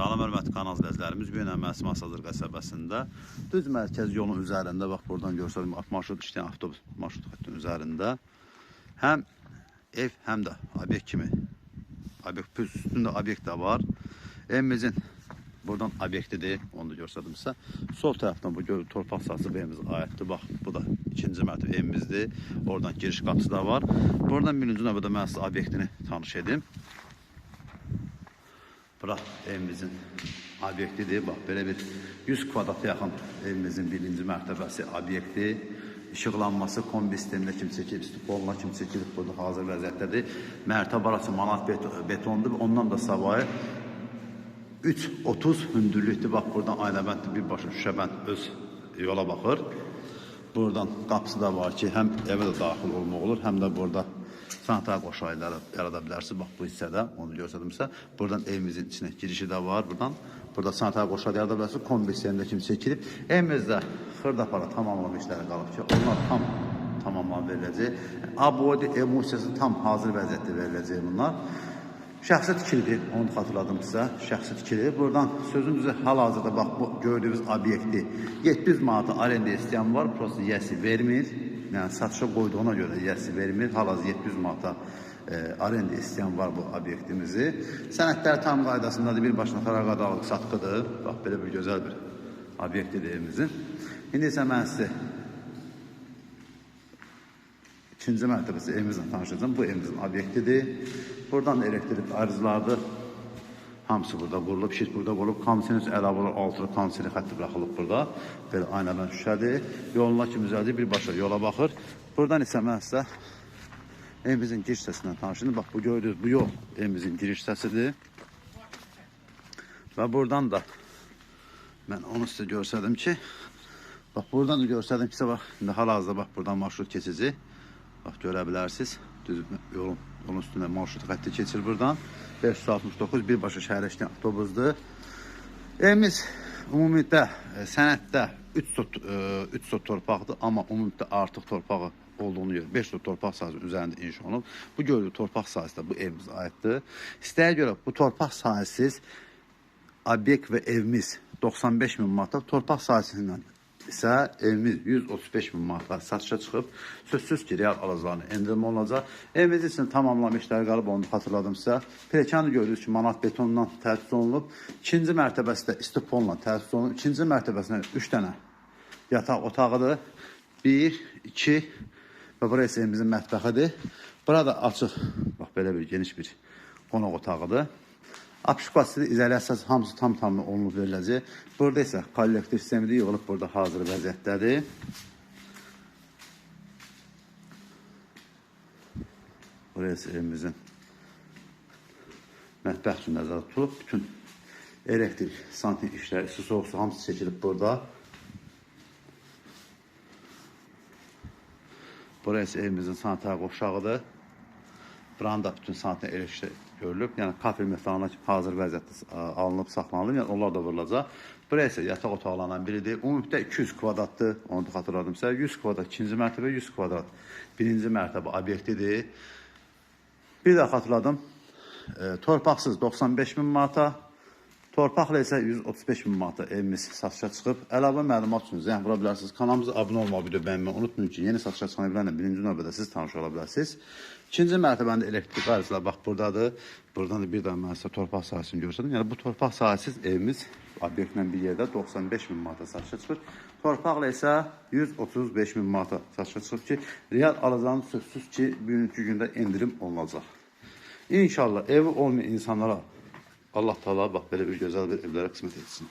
Salam hörmətli kanal izləyicilərimiz, bu gün Əməsi Masazır qəsəbəsində düz mərkəz yolun üzərində, bax buradan görsədim, marşrut işləyən avtobus marşrut xəttinin üzərində həm ev, həm də obyekt kimi obyekt üstündə obyekt də var. Evimizin buradan obyektidir, onu da görsədimsə. Sol tərəfdən bu gör torpaq sahəsi evimizə aiddir. Bax, bu da ikinci mərtəbə evimizdir. Oradan giriş qapısı da var. Buradan birinci növbədə mən sizə obyektini tanış edim. Bura evimizin obyektidir. Bax, belə bir 100 kvadrata yaxın evimizin birinci mərtəbəsi obyekti. İşıqlanması kombi sistemində kim çəkilib, stipoluna kim çəkilib burada hazır vəziyyətdədir. Mərtəbə arası manat bet betondur. Ondan da savayı 3.30 hündürlükdür. Bax, buradan Aynabənd birbaşa Şüşəbənd öz yola baxır. Buradan qapısı da var ki, həm evə də daxil olmaq olur, həm də burada sanitar qoşayları yarada bilərsiniz. Bax bu hissədə onu göstərdimsə, buradan evimizin içinə girişi də var. Buradan burada sanitar qoşayları yarada bilərsiniz. Kombi hissəsində kimi çəkilib. Evimizdə xırda para tamamlama işləri qalıb ki, onlar tam tamamlanıb veriləcək. Abodi emosiyası tam hazır vəziyyətdə veriləcək bunlar. Şəxsi tikilidir, onu xatırladım sizə. Şəxsi tikilidir. Buradan sözün düzü hal-hazırda bax bu gördüyünüz obyekti 700 manata arenda istəyən var, prosta yəsi vermir. Yəni satışa qoyduğuna görə yəsi vermir. Hal-hazırda 700 manata e, arenda istəyən var bu obyektimizi. Sənədlər tam qaydasındadır. Bir başına fəraqadalıq satqıdır. Bax belə bir gözəl bir obyektidir evimizin. İndi isə mən sizə ikinci mərtəbəsi evimizlə tanışacağım. Bu evimizin obyektidir. Buradan da elektrik arızlardır. Hamısı burada qurulub, şit burada qurulub. Komsinin əlavə olaraq altılı komsini xətti buraxılıb burada. Belə aynadan şüşədir. Yoluna kimi düzəldir, birbaşa yola baxır. Buradan isə mən sizə evimizin giriş hissəsindən tanışın. Bax bu gördüyünüz bu yol evimizin giriş hissəsidir. Və buradan da mən onu sizə göstərdim ki, bax buradan da göstərdim ki, bax indi hal-hazırda bax buradan marşrut keçici. Bax görə bilərsiniz. Yolun onun üstünə marşrut xətti keçir buradan. 569 birbaşa şəhərə işləyən avtobusdur. Evimiz ümumilikdə e, sənəddə 3 sot 3 sot torpaqdır, amma ümumilikdə artıq torpağı olduğunu görə 5 sot torpaq sahəsi üzərində inşa olunub. Bu gördüyü torpaq sahəsi bu evimizə aiddir. İstəyə görə bu torpaq sahəsiz obyekt və evimiz 95 min manat, torpaq sahəsindən isə evimiz 135 min manatla satışa çıxıb. Sözsüz ki, real alıcılarına endirim olunacaq. Evimiz üçün tamamlama işləri qalıb, onu xatırladım sizə. Perekanı gördünüz ki, manat betondan təsis olunub. İkinci mərtəbəsi də istiponla təsis olunub. İkinci mərtəbəsinə 3 dənə yataq otağıdır. 1, 2 və burası evimizin mətbəxidir. Burada açıq, bax belə bir geniş bir qonaq otağıdır. Vasitədə izolyasiyası hamısı tam tamı olunub veriləcək. Burada isə kollektiv sistemi də yığılıb burada hazır vəziyyətdədir. Burası evimizin mətbəx üçün nəzərdə tutulub. Bütün elektrik, santin işləri, su soğuk su hamısı çəkilib burada. Burası evimizin sanitar qoşağıdır. Buranın da bütün sanitar elektrik görülüb. Yəni kafe metalına hazır vəziyyətdə ə, alınıb, saxlanılıb. Yəni onlar da vurulacaq. Burası isə yataq otaqlarından biridir. Ümumilikdə 200 kvadratdır. Onu da xatırladım sizə. 100 kvadrat ikinci mərtəbə, 100 kvadrat birinci mərtəbə obyektidir. Bir də xatırladım. E, torpaqsız 95 min manata, torpaqla isə 135 min manata evimiz satışa çıxıb. Əlavə məlumat üçün zəng vura bilərsiniz. Kanalımıza abunə olmağı, video bəyənməyi unutmayın ki, yeni satışa çıxan evlərlə birinci növbədə siz tanış ola bilərsiniz. İkinci mərtəbəndə elektrik ayrıcılar bax buradadır. Buradan da bir daha mən sizə torpaq sahəsini göstərdim. Yəni bu torpaq sahəsiz evimiz obyektlə bir yerdə 95 min manata satışa çıxır. Torpaqla isə 135 min manata satışa çıxıb ki, real alacağınız sözsüz ki, bugünkü gündə endirim olunacaq. İnşallah evi olmayan insanlara Allah Taala bax belə bir gözəl bir evlərə qismət etsin.